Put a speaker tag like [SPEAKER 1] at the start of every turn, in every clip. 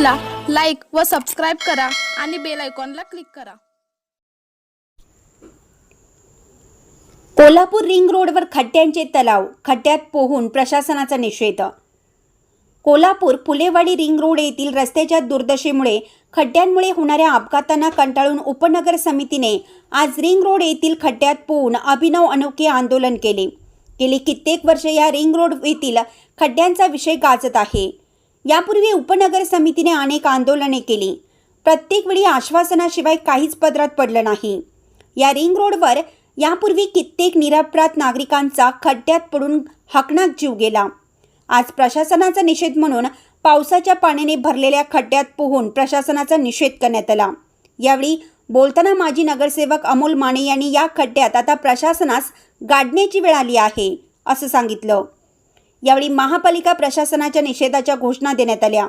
[SPEAKER 1] व सबस्क्राईब करा आणि बेल आयकॉनला क्लिक करा.
[SPEAKER 2] कोल्हापूर रिंग रोडवर खड्ड्यांचे तलाव खड्ड्यात पोहून प्रशासनाचा निषेध. कोल्हापूर फुलेवाडी रिंग रोड येथील रस्त्याच्या दुर्दशेमुळे खड्ड्यांमुळे होणाऱ्या अपघातांना कंटाळून उपनगर समितीने आज रिंग रोड येथील खड्ड्यात पोहून अभिनव अनोखे आंदोलन केले. गेली कित्येक वर्ष या रिंग रोड येथील खड्ड्यांचा विषय गाजत आहे. यापूर्वी उपनगर समितीने अनेक आंदोलने केली. प्रत्येक वेळी आश्वासनाशिवाय काहीच पदरात पडलं नाही. या रिंग रोडवर यापूर्वी कित्येक निरपराध नागरिकांचा खड्ड्यात पडून हकनाक जीव गेला. आज प्रशासनाचा निषेध म्हणून पावसाच्या पाण्याने भरलेल्या खड्ड्यात पोहून प्रशासनाचा निषेध करण्यात आला. यावेळी बोलताना माजी नगरसेवक अमोल माने यांनी या खड्ड्यात आता प्रशासनास गाडण्याची वेळ आली आहे असं सांगितलं. यावेळी महापालिका प्रशासनाच्या निषेधाच्या घोषणा देण्यात आल्या.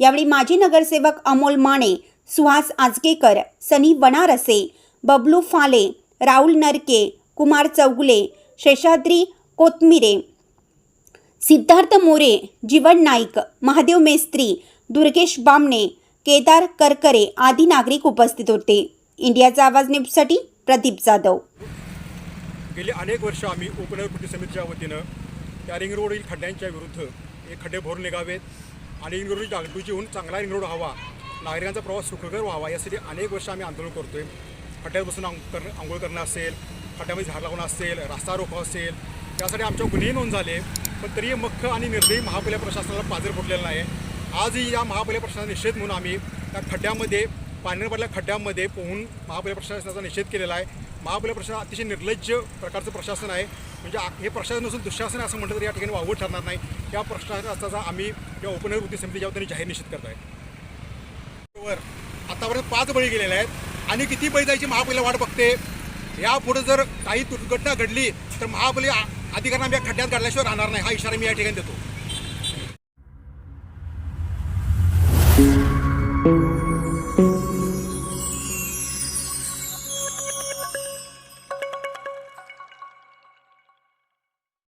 [SPEAKER 2] यावेळी माजी नगरसेवक अमोल माने सुहास आजगेकर सनी बनारसे बबलू फाले राहुल नरके कुमार चौगुले शेषाद्री कोतमिरे सिद्धार्थ मोरे जीवन नाईक महादेव मेस्त्री दुर्गेश बामणे केदार करकरे आदी नागरिक उपस्थित होते. इंडियाचा आवाज न्यूजसाठी प्रदीप जाधव.
[SPEAKER 3] गेली अनेक वर्ष आम्ही उपनगर कृती समितीच्या वतीनं त्या रिंग रोडील खड्ड्यांच्या विरुद्ध. हे खड्डे भरून निघावेत. आणि रिंग रोडची जागृती होऊन चांगला रिंग रोड व्हावा. नागरिकांचा प्रवास सुखकर व्हावा. यासाठी अनेक वर्ष आम्ही आंदोलन करतो आहे खड्ड्यात बसून आंग कर आंघोळ करणं असेल खड्ड्यामध्ये झाड लावणं असेल रस्ता रोको असेल त्यासाठी आमच्या गुन्हे नोंद झाले. पण तरी मख्ख आणि निर्दयी महापालिका प्रशासनाला पाजर फुटलेला नाही. आजही या महापालिका प्रशासनाचा निषेध म्हणून आम्ही त्या खड्ड्यामध्ये पाण्याने पडल्या खड्ड्यामध्ये पोहून महापालिका प्रशासनाचा निषेध केलेला आहे. महापालिका प्रशासन अतिशय निर्लज्ज प्रकारचं प्रशासन आहे. म्हणजे हे प्रशासन असून दुःशासन असं म्हटलं तरी या ठिकाणी वावड ठरणार नाही. या प्रशासनाचा आम्ही या उपनगर वृत्ती समितीच्या वतीने जाहीर निषेध करत आहे बरोबर आतापर्यंत पाच बळी गेलेले आहेत. आणि किती बळी जायची महापालिका वाट बघते? यापुढे जर काही दुर्घटना घडली तर महापालिका अधिकाऱ्यांना या खड्ड्यात काढल्याशिवाय राहणार नाही. हा इशारा मी या ठिकाणी देतो.